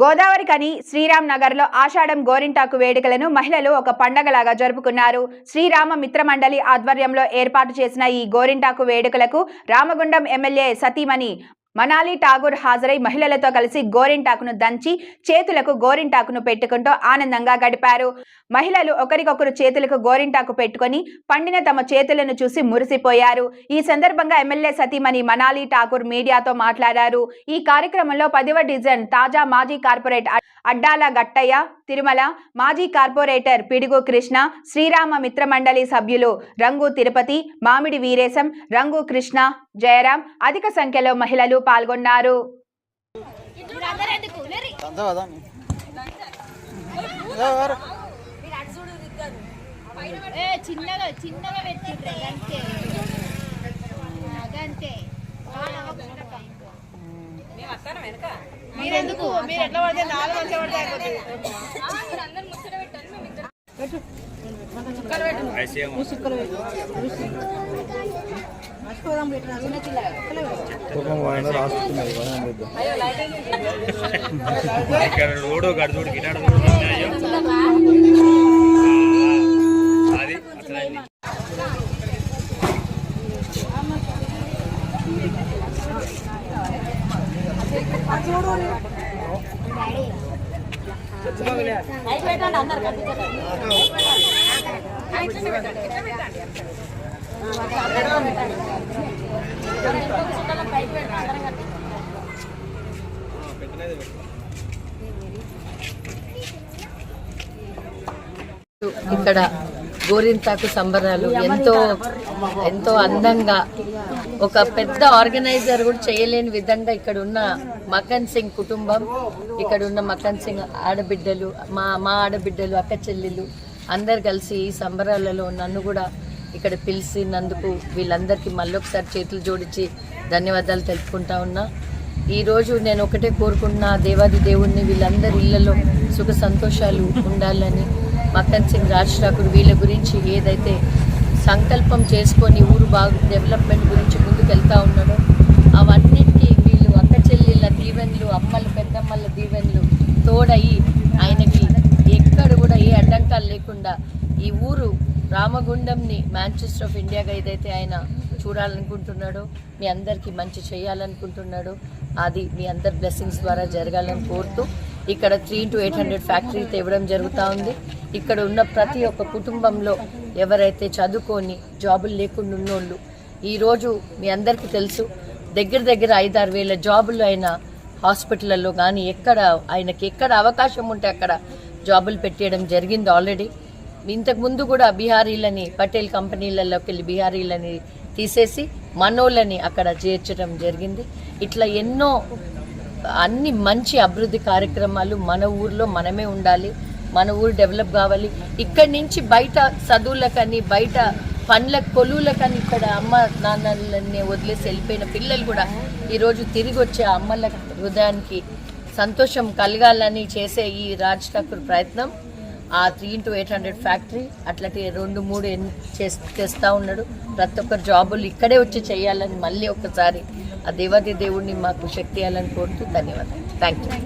గోదావరి కని శ్రీరామ్ నగర్లో ఆషాఢం గోరింటాకు వేడుకలను మహిళలు ఒక పండగలాగా జరుపుకున్నారు. శ్రీరామ మిత్రమండలి ఆధ్వర్యంలో ఏర్పాటు చేసిన ఈ గోరింటాకు వేడుకలకు రామగుండం ఎమ్మెల్యే సతీమణి మనాలి ఠాగూర్ హాజరై మహిళలతో కలిసి గోరింటాకును దంచి చేతులకు గోరింటాకును పెట్టుకుంటూ ఆనందంగా గడిపారు. మహిళలు ఒకరికొకరు చేతులకు గోరింటాకు పెట్టుకొని పండిన తమ చేతులను చూసి మురిసిపోయారు. ఈ సందర్భంగా ఎమ్మెల్యే సతీమణి మనాలి ఠాకూర్ మీడియాతో మాట్లాడారు. ఈ కార్యక్రమంలో పదివ డివిజన్ తాజా మాజీ కార్పొరేట్ అడ్డాల గట్టయ్య తిరుమల మాజీ కార్పొరేటర్ పిడుగు కృష్ణ శ్రీరామ మిత్రమండలి సభ్యులు రంగు తిరుపతి మామిడి వీరేశం రంగు కృష్ణ జయరాం అధిక సంఖ్యలో మహిళలు పాల్గొన్నారు. చిన్నగా చిన్నగా పెట్టిండ్రే అంతే అదంతే మీరెందుకు? మీరు ఎట్లా పడితే నాలుగు పడితే అయిపోతుంది ఇక్కడ గోరింతాకు సంబరాలు. ఎంతో ఎంతో అందంగా. ఒక పెద్ద ఆర్గనైజర్ కూడా చేయలేని విధంగా ఇక్కడ ఉన్న మకన్ సింగ్ కుటుంబం ఇక్కడ ఉన్న మకన్ సింగ్ ఆడబిడ్డలు మా మా ఆడబిడ్డలు అక్క చెల్లెలు అందరు కలిసి ఈ సంబరాలలో నన్ను కూడా ఇక్కడ పిలిచినందుకు వీళ్ళందరికీ మళ్ళొకసారి చేతులు జోడించి ధన్యవాదాలు తెలుపుకుంటా ఉన్నా. ఈరోజు నేను ఒకటే కోరుకుంటున్నా దేవాది దేవుణ్ణి వీళ్ళందరి ఇళ్ళలో సుఖ సంతోషాలు ఉండాలని. మక్కన్ సింగ్ రాజ్ ఠాకూర్ వీళ్ళ గురించి ఏదైతే సంకల్పం చేసుకొని ఊరు బాగు డెవలప్మెంట్ గురించి ముందుకెళ్తా ఉన్నాడో అవన్నిటికీ వీళ్ళు అక్క చెల్లెళ్ళ దీవెన్లు అమ్మల పెద్దమ్మల దీవెన్లు తోడయి ఆయనకి ఎక్కడ కూడా ఏ అడ్డంకాలు లేకుండా ఈ ఊరు రామగుండంని మ్యాంచెస్టర్ ఆఫ్ ఇండియాగా ఏదైతే ఆయన చూడాలనుకుంటున్నాడో మీ అందరికీ మంచి చేయాలనుకుంటున్నాడో. అది మీ అందరి బ్లెస్సింగ్స్ ద్వారా జరగాలని కోరుతూ ఇక్కడ three to eight hundred factory తేవడం జరుగుతూ ఉంది. ఇక్కడ ఉన్న ప్రతి ఒక్క కుటుంబంలో ఎవరైతే చదువుకొని జాబులు లేకుండా ఉన్నోళ్ళు ఈరోజు మీ అందరికీ తెలుసు దగ్గర దగ్గర ఐదారు వేల జాబులు అయిన హాస్పిటల్లో కానీ ఎక్కడ ఆయనకి ఎక్కడ అవకాశం ఉంటే అక్కడ జాబులు పెట్టేయడం జరిగింది ఆల్రెడీ. ఇంతకు ముందు కూడా బీహారీలని పటేల్ కంపెనీలలోకి వెళ్ళి బీహారీలని తీసేసి మనోళ్ళని అక్కడ చేర్చడం జరిగింది. ఇట్లా ఎన్నో అన్ని మంచి అభివృద్ధి కార్యక్రమాలు మన ఊర్లో మనమే ఉండాలి. మన ఊరు డెవలప్ కావాలి. ఇక్కడి నుంచి బయట చదువులకని బయట పండ్ల కొలువులకని ఇక్కడ అమ్మ నాన్నలని వదిలేసి వెళ్ళిపోయిన పిల్లలు కూడా ఈరోజు తిరిగి వచ్చే అమ్మల హృదయానికి సంతోషం కలగాలని చేసే ఈ రాజ్ ఠాకూర్ ప్రయత్నం. ఆ three into eight hundred factory అట్లాంటి రెండు మూడు చేస్తూ ఉన్నాడు. ప్రతి ఒక్కరు జాబులు ఇక్కడే వచ్చి చేయాలని మళ్ళీ ఒకసారి ఆ దేవాది దేవుడిని మాకు శక్తి ఇవ్వాలని కోరుతూ ధన్యవాదాలు. Thank you